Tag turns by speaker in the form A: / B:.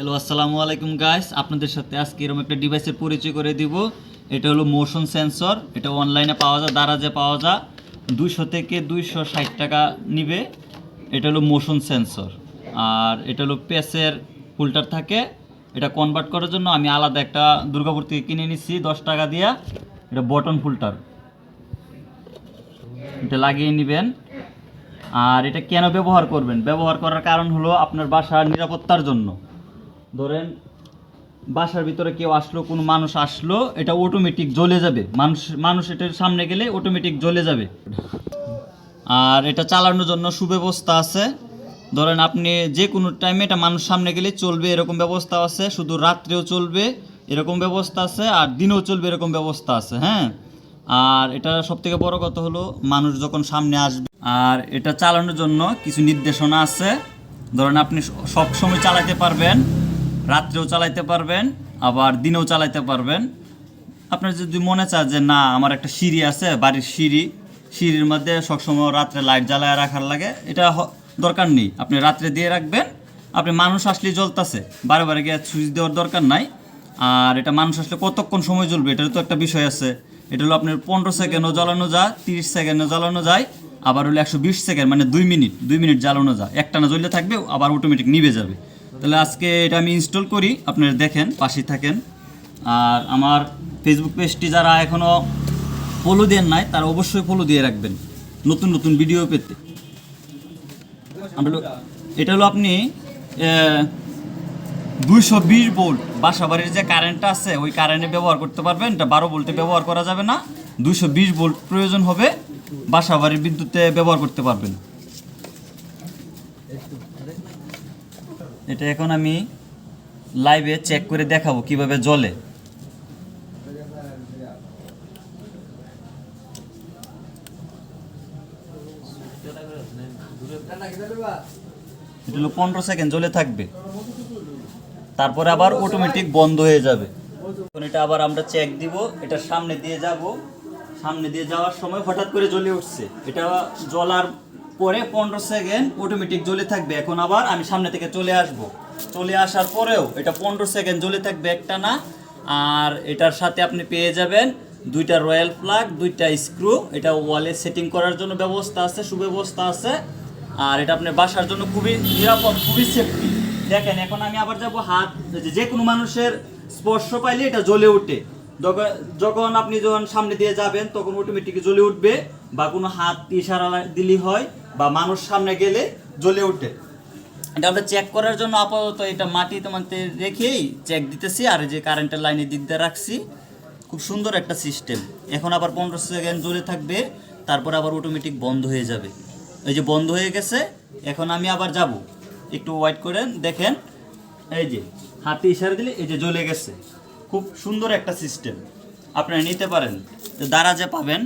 A: Hello আসসালামু আলাইকুম guys আপনাদের সাথে আজকে এরকম একটা ডিভাইসের পরিচয় করে দিব। এটা হলো মোশন সেন্সর এটা অনলাইনে পাওয়া যায়, দারাজে পাওয়া যায়। দুইশো থেকে দুইশো ষাট টাকা নিবে। এটা হলো মোশন সেন্সর আর এটা হলো পেসের ফুলটার থাকে। এটা কনভার্ট করার জন্য আমি আলাদা একটা দুর্গাপুর থেকে কিনে নিচ্ছি দশ টাকা দিয়া। এটা বটন ফুলটার এটা লাগিয়ে নেবেন। আর এটা কেন ব্যবহার করবেন? ব্যবহার করার কারণ হলো আপনার বাসার নিরাপত্তার জন্য। ধরেন, বাসার ভিতরে কেউ আসলো, কোনো মানুষ আসলো, এটা অটোমেটিক জ্বলে যাবে। মানুষ মানুষ এটার সামনে গেলে অটোমেটিক জ্বলে যাবে। আর এটা চালানোর জন্য সুব্যবস্থা আছে। ধরেন আপনি যে কোনো টাইমে এটা মানুষ সামনে গেলে চলবে, এরকম ব্যবস্থা আছে। শুধু রাত্রেও চলবে, এরকম ব্যবস্থা আছে। আর দিনেও চলবে, এরকম ব্যবস্থা আছে হ্যাঁ? আর এটা সব থেকে বড় কথা হলো, মানুষ যখন সামনে আসবে, আর এটা চালানোর জন্য কিছু নির্দেশনা আছে। ধরেন আপনি সব সময় চালাতে পারবেন। রাত্রেও চালাইতে পারবেন, আবার দিনেও চালাইতে পারবেন। আপনার যদি মনে চায় যে না, আমার একটা সিঁড়ি আছে, বাড়ির সিঁড়ি, সিঁড়ির মধ্যে সবসময় রাত্রে লাইট জ্বালায় রাখার লাগে, এটা দরকার নেই। আপনি রাত্রে দিয়ে রাখবেন, আপনি মানুষ আসলে জ্বলতেছে, বারে বারে গিয়ে সুইচ দেওয়ার দরকার নাই। আর এটা মানুষ আসলে কতক্ষণ সময় জ্বলবে এটার তো একটা বিষয় আছে। এটা হলো আপনার পনেরো সেকেন্ডও জ্বালানো যায়, তিরিশ সেকেন্ডও জ্বালানো যায়, আবার হলো একশো বিশ সেকেন্ড মানে দুই মিনিট দুই মিনিট জ্বালানো যায়। একটা না জ্বললে থাকবে, আবার অটোমেটিক নিভে যাবে। তাহলে আজকে এটা আমি ইনস্টল করি, আপনারা দেখেন, পাশেই থাকেন। আর আমার ফেসবুক পেজটি যারা এখনও ফলো দেন নাই, তারা অবশ্যই ফলো দিয়ে রাখবেন, নতুন নতুন ভিডিও পেতে। এটা হলো আপনি দুইশো বিশ ভোল্ট বাসা বাড়ির যে কারেন্টটা আছে, ওই কারেন্টে ব্যবহার করতে পারবেন। এটা বারো ভোল্টে ব্যবহার করা যাবে না। দুইশো বিশ ভোল্ট প্রয়োজন হবে বাসা বাড়ির বিদ্যুতে ব্যবহার করতে পারবেন। এটা এখন আমি লাইভে চেক করে দেখাবো কীভাবে হলো পনেরো সেকেন্ড জ্বলে থাকবে। তারপরে আবার অটোমেটিক বন্ধ হয়ে যাবে। এটা আবার আমরা চেক দিব, এটা সামনে দিয়ে যাব। সামনে দিয়ে যাওয়ার সময় হঠাৎ করে জ্বলে উঠছে। এটা জ্বলার পরে পনেরো সেকেন্ড অটোমেটিক জ্বলে থাকবে। এখন আবার আমি সামনে থেকে চলে আসব। চলে আসার পরেও এটা পনেরো সেকেন্ড জ্বলে থাকবে একটা না। আর এটার সাথে আপনি পেয়ে যাবেন দুইটা রয়্যাল প্লাগ, দুইটা স্ক্রু। এটা ওয়ালে সেটিং করার জন্য ব্যবস্থা আছে, সুব্যবস্থা আছে। আর এটা আপনার বাসার জন্য খুবই নিরাপদ, খুবই সেফটি দেখেন, এখন আমি আবার যাব হাত যে- কোনো মানুষের স্পর্শ পাইলে এটা জ্বলে ওঠে। যখন- আপনি যখন সামনে দিয়ে যাবেন, তখন অটোমেটিক জ্বলে উঠবে বা কোনো হাত ইশারা দিলি হয়। বা মানুষ সামনে গেলে জ্বলে ওঠে এটা আমরা চেক করার জন্য আপাতত এটা মাটি তোমাতে রেখেই চেক দিতেছি, আর যে কারেন্টের লাইনের দিক দিয়ে রাখছি। খুব সুন্দর একটা সিস্টেম এখন আবার পনেরো সেকেন্ড জ্বলে থাকবে, তারপর আবার অটোমেটিক বন্ধ হয়ে যাবে। এই যে বন্ধ হয়ে গেছে, এখন আমি আবার যাব। একটু ওয়াইট করেন, দেখেন, এই যে হাতে ইশারা দিলে এই যে জ্বলে গেছে। খুব সুন্দর একটা সিস্টেম আপনারা নিতে পারেন। তো দারাজে পাবেন।